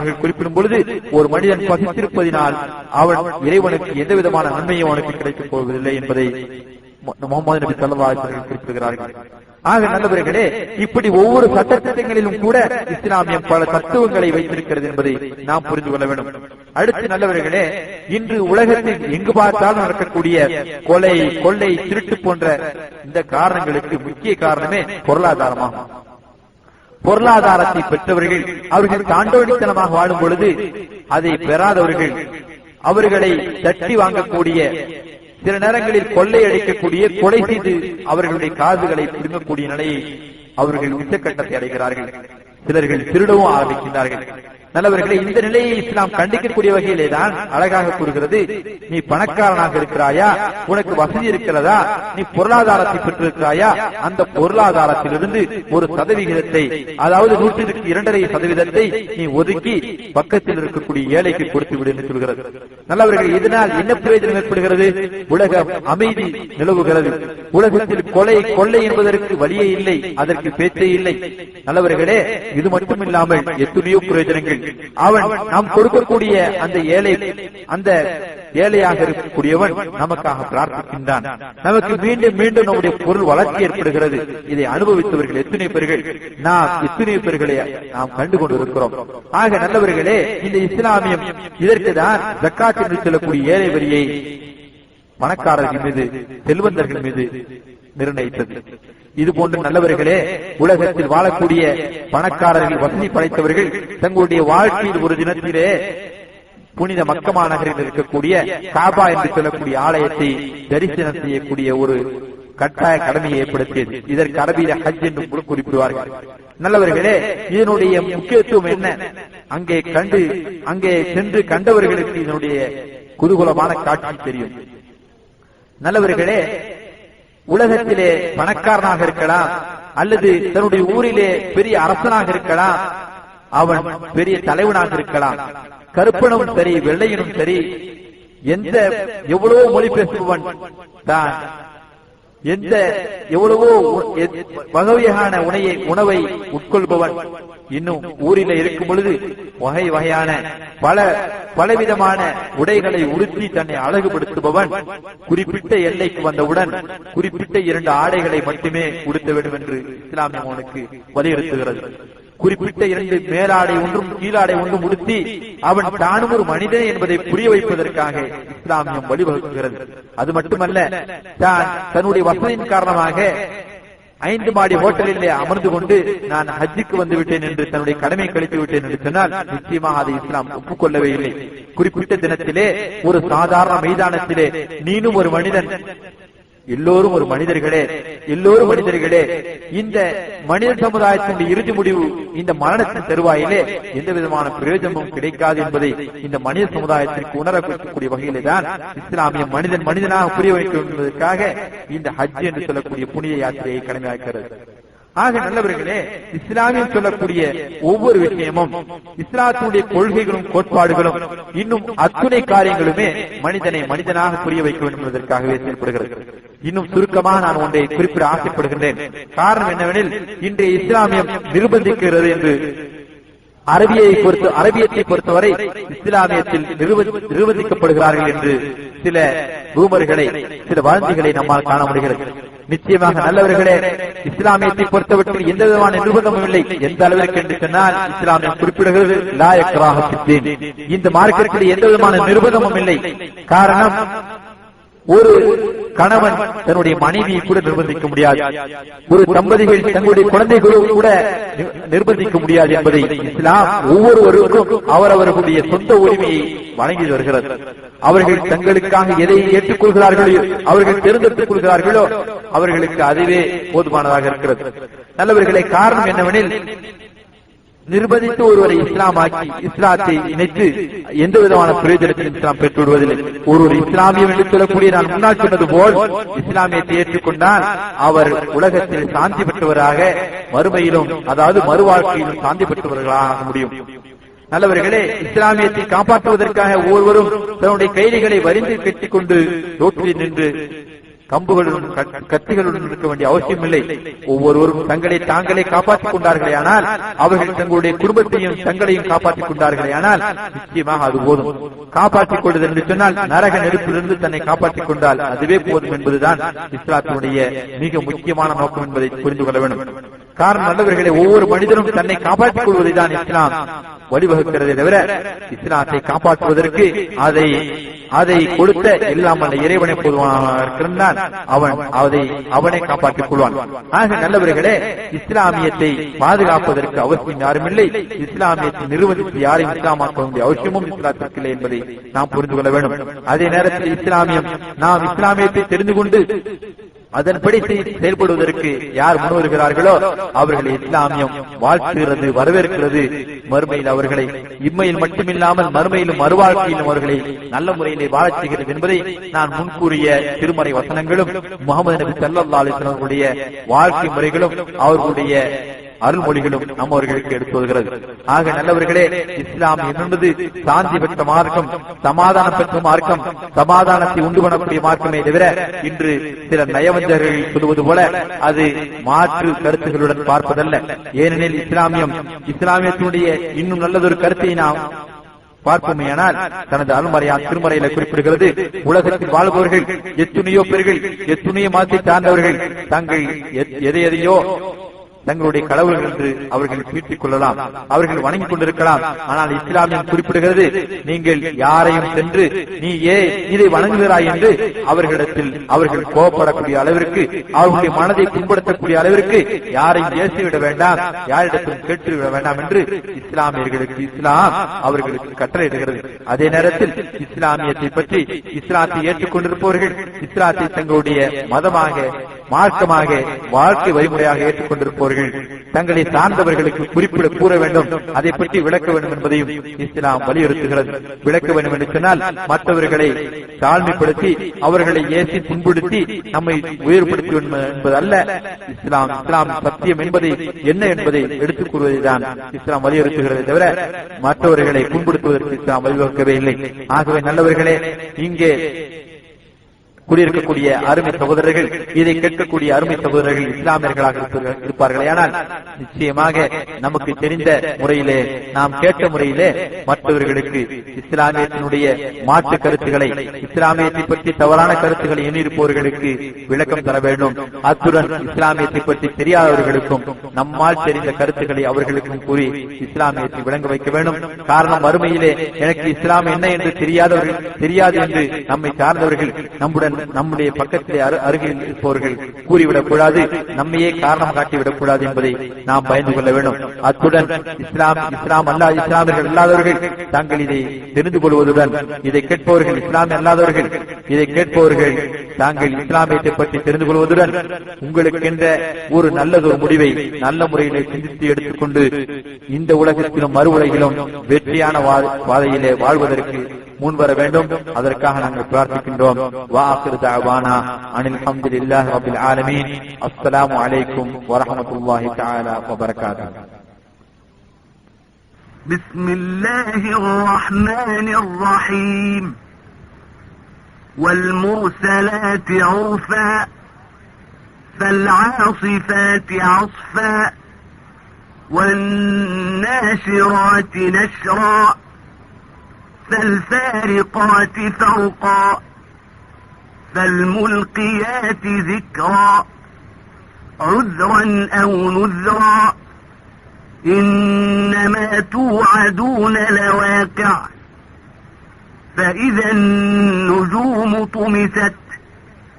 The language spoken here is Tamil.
அவர்கள் குறிப்பிடும் பொழுது ஒரு மனிதன் பசித்திருப்பதினால் அவன் இறைவனுக்கு எந்த விதமான நன்மையும் அவனுக்கு கிடைக்கப் போவதில்லை என்பதை முகமது நபி சல்லா குறிப்பிடுகிறார்கள். ஆக நல்லவர்களே இப்படி ஒவ்வொரு சட்டத்திட்டங்களிலும் கூட இஸ்லாமியம் பல தத்துவங்களை வைத்திருக்கிறது என்பதை நாம் புரிந்து கொள்ள வேண்டும். அடுத்து நல்லவர்களே இன்று உலகத்தில் எங்கு பார்த்தாலும் நடக்கக்கூடிய கொலை கொள்ளை திருட்டு போன்ற இந்த காரணங்களுக்கு முக்கிய காரணமே பொருளாதாரமாகும். பொருளாதாரத்தை பெற்றவர்கள் அவர்கள் தாண்டோடித்தனமாக வாழும் பொழுது அதை பெறாதவர்கள் அவர்களை தட்டி வாங்கக்கூடிய சில நேரங்களில் கொள்ளை அடிக்கக்கூடிய கொலை செய்து அவர்களுடைய காதுகளை பிடுங்கக்கூடிய நிலையை அவர்கள் உச்சக்கட்டத்தை அடைகிறார்கள். சிலர்கள் திருடவும் ஆரம்பிக்கின்றார்கள். நல்லவர்களே இந்த நிலையை இஸ்லாம் கண்டிக்கக்கூடிய வகையிலே தான் அழகாக கூறுகிறது. நீ பணக்காரனாக இருக்கிறாயா? உனக்கு வசதி இருக்கிறதா? நீ பொருளாதாரத்தை பெற்றிருக்கிறாயா? அந்த பொருளாதாரத்திலிருந்து ஒரு சதவிகிதத்தை அதாவது நூற்றிற்கு இரண்டரை சதவீதத்தை நீ ஒதுக்கி பக்கத்தில் இருக்கக்கூடிய ஏழைக்கு கொடுத்து விடு என்று சொல்கிறது. நல்லவர்கள் இதனால் என்ன பிரயோஜனம் ஏற்படுகிறது? உலக அமைதி நிலவுகிறது. உலகத்தில் கொலை கொள்ளை என்பதற்கு வழியே இல்லை அதற்கு பேச்சே இல்லை. நல்லவர்களே இது மட்டுமில்லாமல் எத்தனையோ பிரயோஜனங்கள். அவன் நாம் கொடுக்கக்கூடிய அந்த ஏழை அந்த ஏழையாக இருக்கக்கூடியவன் நமக்காக பிரார்த்திக்கின்றான். நமக்கு மீண்டும் மீண்டும் நம்முடைய பொருள் வளர்ச்சி ஏற்படுகிறது. இதை அனுபவித்தவர்கள் எத்தனை பேர்கள்? நாம் எத்தனை பேர்களை நாம் கண்டு கொண்டிருக்கிறோம் ஆக நல்லவர்களே இந்த இஸ்லாமியம் இதற்கு தான் ஜக்காத் என்று சொல்லக்கூடிய ஏழை வரியை பணக்காரர்கள் மீது செல்வந்தர்கள் மீது நிர்ணயித்தது. இது போன்ற நல்லவர்களே உலகத்தில் வாழக்கூடிய பணக்காரர்கள் வசதி படைத்தவர்கள் தங்களுடைய வாழ்க்கையில் ஒரு தினத்திலே புனித மக்கமா நகரில் இருக்கக்கூடிய காபா என்று சொல்லக்கூடிய ஆலயத்தை தரிசனம் செய்யக்கூடிய ஒரு கட்டாய கடமையை ஏற்படுத்தியது. இதற்கு அரபியில ஹஜ் என்று கூட குறிப்பிடுவார்கள். நல்லவர்களே இதனுடைய முக்கியத்துவம் என்ன? அங்கே கண்டு அங்கே சென்று கண்டவர்களுக்கு இதனுடைய குதூகூலமான காட்சி தெரியும். நல்லவர்களே உலகத்திலே பணக்காரனாக இருக்கலாம் அல்லது தன்னுடைய ஊரிலே பெரிய அரசனாக இருக்கலாம் அவன் பெரிய தலைவனாக இருக்கலாம். கருப்பனும் சரி வெள்ளையனும் சரி எந்த எவ்வளவோ மொழி பேசுபவன் தான். எந்த எவ்வளவோ வகையான உணையை உணவை உட்கொள்பவன் இன்னும் ஊரில இருக்கும் பொழுது வகை வகையான பல பலவிதமான உடைகளை உடுத்தி தன்னை அழகுபடுத்துபவன் குறிப்பிட்ட எல்லைக்கு வந்தவுடன் குறிப்பிட்ட இரண்டு ஆடைகளை மட்டுமே உடுத்த வேண்டும் என்று இஸ்லாமியம் அவனுக்கு வலியுறுத்துகிறது. குறிப்பிட்ட இரண்டு மேலாடை ஒன்றும் கீழாடை ஒன்றும் உடுத்தி அவன் தானும் ஒரு மனிதன் என்பதை புரிய வைப்பதற்காக இஸ்லாமியம் வழிவகுக்கிறது. அது மட்டுமல்ல தான் தன்னுடைய வசதியின் காரணமாக ஐந்து மாடி ஹோட்டலிலே அமர்ந்து கொண்டு நான் ஹஜ்ஜுக்கு வந்து விட்டேன் என்று தன்னுடைய கடமை கழித்து விட்டேன் என்று சொன்னால் நிச்சயமாக அதை இஸ்லாம் ஒப்புக்கொள்ளவே இல்லை. குறிப்பிட்ட தினத்திலே ஒரு சாதாரண மைதானத்திலே நீனும் ஒரு மனிதன் எல்லோரும் ஒரு மனிதர்களே எல்லோரும் மனிதர்களே இந்த மனித சமுதாயத்தினுடைய இறுதி முடிவு இந்த மரணத்தின் தருவாயிலே எந்த விதமான பிரயோஜனமும் கிடைக்காது என்பதை இந்த மனித சமுதாயத்திற்கு உணரக்கூடிய வகையிலே தான் இஸ்லாமிய மனிதன் மனிதனாக புரிய வைக்கும் என்பதற்காக இந்த ஹஜ் என்று சொல்லக்கூடிய புனித யாத்திரையை கடமையாக்கிறது. ஆக நல்லவர்களே இஸ்லாமியம் சொல்லக்கூடிய ஒவ்வொரு விஷயமும் இஸ்லாத்தினுடைய கொள்கைகளும் கோட்பாடுகளும் இன்னும் அத்துணை காரியங்களுமே மனிதனை மனிதனாக புரிய வைக்க வேண்டும் என்பதற்காகவே செயல்படுகிறது. இன்னும் சுருக்கமாக நான் ஒன்றை குறிப்பிட ஆசைப்படுகின்றேன். காரணம் என்னவெனில் இன்றைய இஸ்லாமியம் நிர்பந்திக்கிறது என்று அரபியை பொறுத்து அரபியத்தை பொறுத்தவரை இஸ்லாமியத்தில் நிர்வகிக்கப்படுகிறார்கள் என்று சில ரூமர்களை சில வதந்திகளை நம்மால் காண முடிகிறது. நிச்சயமாக நல்லவர்களே இஸ்லாமியத்தை பொறுத்தவற்றில் எந்த விதமான நிர்பந்தமும் இல்லை. எந்த அளவிற்கு என்று சொன்னால் இஸ்லாமியம் குறிப்பிடுகிறது இந்த மார்க்கத்தில் எந்த விதமான நிர்பந்தமும் இல்லை. காரணம் ஒரு கணவன் தன்னுடைய மனைவியை கூட நிர்பந்திக்க முடியாது. ஒரு தம்பதிகள் தங்களுடைய குழந்தைகளும் கூட நிர்பந்திக்க முடியாது என்பதை இஸ்லாம் ஒவ்வொருவருக்கும் அவரவர்களுடைய சொந்த உரிமையை வழங்கி வருகிறது அவர்கள் தங்களுக்காக எதை ஏற்றுக்கொள்கிறார்களோ அவர்கள் தேர்ந்தெடுத்துக் கொள்கிறார்களோ அவர்களுக்கு அதுவே போதுமானதாக இருக்கிறது. நல்லவர்களை காரணம் என்னவெனில் நிர்பந்தித்து ஒருவரை இஸ்லாமாக்கி இஸ்லாத்தை இணைத்து எந்த விதமான பிரயோஜனத்தையும் இஸ்லாம் பெற்று விடுவதில்லை ஒருவர் இஸ்லாமியம் என்று சொல்லக்கூடிய நான் முன்னால் சொன்னது போல் இஸ்லாமியத்தை ஏற்றுக்கொண்டால் அவர் உலகத்தில் சாந்தி பெற்றவராக மறுமையிலும் அதாவது மறுவாழ்க்கையிலும் சாந்தி பெற்றவர்களாக முடியும். நல்லவர்களே இஸ்லாமியத்தை காப்பாற்றுவதற்காக ஒவ்வொருவரும் தன்னுடைய கைதிகளை வரிந்து கட்டிக்கொண்டு ரோட்டில் நின்று கம்புகளுடன் கத்திகளுடன் இருக்க வேண்டிய அவசியம் இல்லை ஒவ்வொருவரும் தங்களை தாங்களே காப்பாற்றிக் கொண்டார்களே ஆனால் அவர்கள் தங்களுடைய குடும்பத்தையும் தங்களையும் காப்பாற்றிக் கொண்டார்களே ஆனால் நிச்சயமாக அது போதும். காப்பாற்றிக் கொள்வது என்று சொன்னால் நரக நெருப்பிலிருந்து தன்னை காப்பாற்றிக் கொண்டால் அதுவே போதும் என்பதுதான் இஸ்லாத்தினுடைய மிக முக்கியமான நோக்கம் என்பதை புரிந்து கொள்ள வேண்டும். காரணம் நல்லவர்களை ஒவ்வொரு மனிதனும் தன்னை காப்பாற்றிக் கொள்வதை தான் இஸ்லாம். வழிவகுக்கிறதே தவிர இஸ்லாத்தை காப்பாற்றுவதற்கு அதை அதை கொடுத்த இல்லாமல் இறைவனை பொதுவான அவன் அதை அவனை காப்பாற்றிக் கொள்வான் ஆக நல்லவர்களே இஸ்லாமியத்தை பாதுகாப்பதற்கு அவசியம் யாரும் இல்லை இஸ்லாமியத்தை நிறுவனத்தில் யாரையும் இஸ்லாமாக்க வேண்டிய அவசியமும் இஸ்லாத்திற்கு இல்லை என்பதை நாம் புரிந்து கொள்ள வேண்டும். அதே நேரத்தில் இஸ்லாமியம் நாம் இஸ்லாமியத்தை தெரிந்து கொண்டு அதன்படி செயல்படுவதற்கு யார் முன்வருகிறார்களோ அவர்களை இஸ்லாமியம் வாழ்த்துகிறது வரவேற்கிறது. மறுமையில் அவர்களை இம்மையில் மட்டுமில்லாமல் மறுமையிலும் மறுவாழ்க்கையிலும் அவர்களை நல்ல முறையிலே வாழச் செய்கிறது என்பதை நான் முன்கூறிய திருமறை வசனங்களும் முகமது நபி ஸல்லல்லாஹு அலைஹி அவர்களுடைய வாழ்க்கை முறைகளும் அவர்களுடைய அருள்மொழிகளும் நம்மவர்களுக்கு எடுத்து வருகிறது ஆக நல்லவர்களே இஸ்லாம் என்பது சாந்தி பெற்ற மார்க்கம் சமாதானம் பெற்ற மார்க்கம் சமாதானத்தை உண்டு பண்ணக்கூடிய மார்க்கமே தவிர இன்று சில நயவஞ்சர்கள் சொல்வது போல அது மாற்று கருத்துகளுடன் பார்ப்பதல்ல. ஏனெனில் இஸ்லாமியம் இஸ்லாமியத்தினுடைய இன்னும் நல்லதொரு கருத்தை நாம் பார்ப்போமேயானால் தனது அருள்மறையான் திருமறையில குறிப்பிடுகிறது உலகத்தில் வாழ்பவர்கள் எத்துணையோ பெருகள் எத்துணையோ மாற்றி சார்ந்தவர்கள் தங்கள் எதை எதையோ தங்களுடைய கடவுள்கள் என்று அவர்கள் பீட்டிக் கொள்ளலாம். அவர்கள் வணங்கிக் கொண்டிருக்கலாம். ஆனால் இஸ்லாமியம் குறிப்பிடுகிறது நீங்கள் யாரையும் சென்று நீ ஏ இதை வணங்குகிறாய் என்று அவர்களிடத்தில் அவர்கள் கோபப்படக்கூடிய அளவிற்கு அவர்களுடைய மனதை புண்படுத்தக்கூடிய அளவிற்கு யாரையும் ஏசிவிட வேண்டாம் யாரிடத்திலும் கேட்டுவிட வேண்டாம் என்று இஸ்லாமியர்களுக்கு இஸ்லாம் அவர்களுக்கு கட்டளையிடுகிறது. அதே நேரத்தில் இஸ்லாமியத்தை பற்றி இஸ்லாத்தை ஏற்றுக்கொண்டிருப்பவர்கள் இஸ்லாத்தை தங்களுடைய மதமாக மார்க்கமாக வாழ்க்கை வழிமுறையாக ஏற்றுக்கொண்டிருப்பவர்கள் தங்களை சார்ந்தவர்களுக்கு குறிப்பிட கூற வேண்டும் அதை பற்றி விளக்க வேண்டும் என்பதையும் இஸ்லாம் வலியுறுத்துகிறது. விளக்க வேண்டும் என்று சொன்னால் மற்றவர்களை தாழ்மைப்படுத்தி அவர்களை ஏசி புண்படுத்தி நம்மை உயர்படுத்தி என்பது அல்ல இஸ்லாம் இஸ்லாம் சத்தியம் என்பதை என்ன என்பதை எடுத்துக் கூறுவதைதான் இஸ்லாம் வலியுறுத்துகிறது தவிர மற்றவர்களை புண்படுத்துவதற்கு இஸ்லாம் வழிவகுக்கவே இல்லை. ஆகவே நல்லவர்களே இங்கே குடியிருக்கக்கூடிய அருமை சகோதரர்கள் இதை கேட்கக்கூடிய அருமை சகோதரர்கள் இஸ்லாமியர்களாக இருப்பார்கள்- இருப்பார்களே. ஆனால் நிச்சயமாக நமக்கு தெரிந்த முறையிலே நாம் கேட்ட முறையிலே மற்றவர்களுக்கு இஸ்லாமியத்தினுடைய மாற்று கருத்துக்களை இஸ்லாமியத்தை பற்றி தவறான கருத்துக்களை எண்ணிருப்பவர்களுக்கு விளக்கம் தர வேண்டும். அத்துடன் இஸ்லாமியத்தை பற்றி தெரியாதவர்களுக்கும் நம்மால் தெரிந்த கருத்துக்களை அவர்களுக்கும் கூறி இஸ்லாமியத்தை விளங்க வைக்க வேண்டும். காரணம் வறுமையிலே எனக்கு இஸ்லாம் என்ன என்று தெரியாதவர்கள் தெரியாது என்று நம்மை சார்ந்தவர்கள் நம்முடன் நம்முடைய பக்கத்திலே அருகில் இருப்பவர்கள் கூறிவிடக் கூடாது நம்மையே காரணம் காட்டிவிடக் கூடாது என்பதை நாம் பயந்து கொள்ள வேண்டும். அத்துடன் இஸ்லாம் இஸ்லாம் அல்லா இஸ்லாமியர்கள் அல்லாதவர்கள் தாங்கள் இதை தெரிந்து கொள்வதுடன் இதை கேட்பவர்கள் இஸ்லாம் அல்லாதவர்கள் இதை கேட்பவர்கள் தாங்கள் இஸ்லாமியத்தை பற்றி தெரிந்து கொள்வதுடன் உங்களுக்கென்ற ஒரு நல்லதொரு முடிவை நல்ல முறையிலே சிந்தித்து எடுத்துக்கொண்டு இந்த உலகத்திலும் மறு உலகிலும் வெற்றியான வா- பாதையிலே வாழ்வதற்கு முன்வர வேண்டும் அதற்காக நாங்கள் பிரார்த்திக்கின்றோம் வாஹிர் தஅவானா அனில் ஹம்துலில்லாஹி ரப்பில் ஆலமீன் அஸ்ஸலாமு அலைக்கும் வரஹ்மத்துல்லாஹி தஆலா வபரகாத்துஹு بسم الله الرحمن الرحيم والمرسلات عرفا فالعاصفات عصفا والناشرات نشرا فالفارقات فرقا فالملقيات ذكرا عذرا أو نذرا. إنما توعدون لواقع فإذا النجوم طمست.